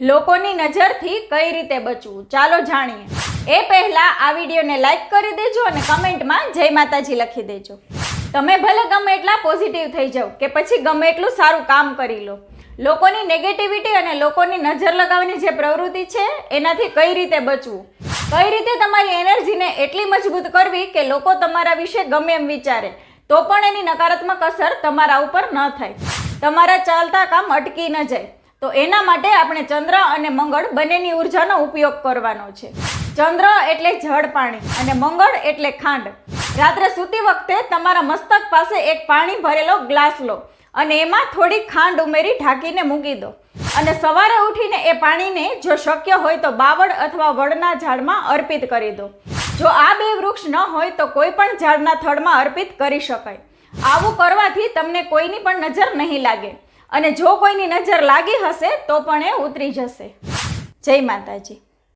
લોકોની નજરથી કઈ રીતે બચવું? ચાલો જાણીએ. એ પહેલા આ વિડીયોને લાઈક કરી દેજો અને કમેન્ટમાં જય માતાજી લખી દેજો. તમે ભલે ગમે એટલા પોઝિટિવ થઈ જાઓ કે પછી ગમે એટલું સારું કામ કરી લો. લોકોની નેગેટિવિટી અને લોકોની નજર લગાવવાની જે પ્રવૃત્તિ છે, એનાથી કઈ રીતે બચવું? કઈ રીતે તમારી એનર્જીને એટલી મજબૂત કરવી કે લોકો તમારા વિશે ગમે એમ વિચારે? તો પણ એની નકારાત્મક અસર તમારા ઉપર ન થાય. તમારા ચાલતા કામ અટકી ન જાય. તો એના માટે આપણે ચંદ્ર અને મંગળ બંનેની ઉર્જાનો ઉપયોગ કરવાનો છે. ચંદ્ર એટલે જળ પાણી અને મંગળ એટલે ખાંડ. રાત્રે સૂતી વખતે તમારા મસ્તક પાસે એક પાણી ભરેલો ગ્લાસ લો અને એમાં થોડી ખાંડ ઉમેરી ઢાંકીને મૂકી દો. અને સવારે ઉઠીને એ પાણીને જો શક્ય હોય તો બાવળ અથવા વડના ઝાડમાં અર્પિત કરી દો. જો આ બે વૃક્ષ ન હોય તો કોઈ પણ ઝાડના થડમાં અર્પિત કરી શકાય. આવું કરવાથી તમને કોઈની પણ નજર નહીં લાગે. અને જો કોઈની નજર લાગી હશે તો પણ એ ઉતરી જશે. જય માતાજી.